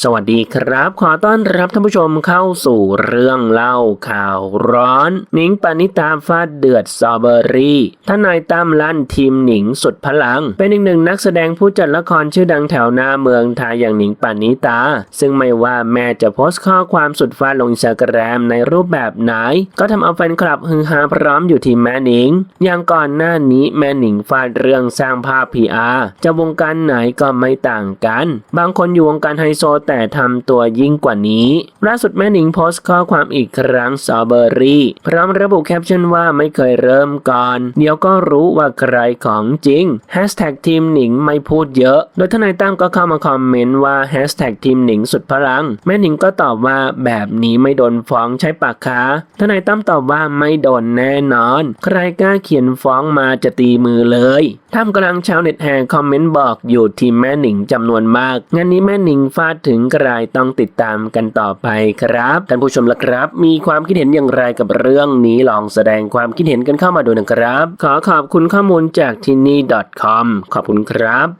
สวัสดีครับ ขอต้อนรับท่านผู้ชมเข้าสู่เรื่องเล่าข่าวร้อน หนิงปณิตาฟาดเดือดซอเบอรี่ทนายตั้มลั่นทีมหนิงสุดพลัง เป็นอีกหนึ่งนักแสดงผู้จัดละครชื่อดังแถวหน้าเมืองไทยอย่างหนิงปณิตา ซึ่งไม่ว่าแม่จะโพสต์ข้อความสุดฟาดลงอินสตาแกรมในรูปแบบไหน ก็ทำเอาแฟนคลับฮือฮาพร้อมอยู่ที่แม่หนิง อย่างก่อนหน้านี้แม่หนิงฟาดเรื่องสร้างภาพ PR จะวงการไหนก็ไม่ต่างกัน บางคนอยู่วงการไฮโซแต่ทำตัวยิ่งกว่านี้ ล่าสุดแม่หนิงโพสต์ข้อความอีกครั้งซอเบอรี่ พร้อมระบุแคปชั่นว่าไม่เคยเริ่มก่อน เดี๋ยวก็รู้ว่าใครของจริง Hashtag ทีมหนิงไม่พูดเยอะ โดยทนายตั้มก็เข้ามาคอมเมนต์ว่า Hashtag ทีมหนิงสุดพลัง แม่หนิงก็ตอบว่าแบบนี้ไม่โดนฟ้องใช่ปากคะทนายตั้มตอบว่าไม่โดนแน่นอน ใครกล้าเขียนฟ้องมาจะตีมือเลยท่ามกลังชาวเน็ตแห่คอมเมนต์บอกอยู่ทีมแม่หนิงจำนวนมาก งานนี้แม่หนิงฟาดถึงถึงใครต้องติดตามกันต่อไปครับท่านผู้ชมละครับ มีความคิดเห็นอย่างไรกับเรื่องนี้ลองแสดงความคิดเห็นกันเข้ามาดูนะครับ ขอขอบคุณข้อมูลจากที่นี่ .com ขอบคุณครับ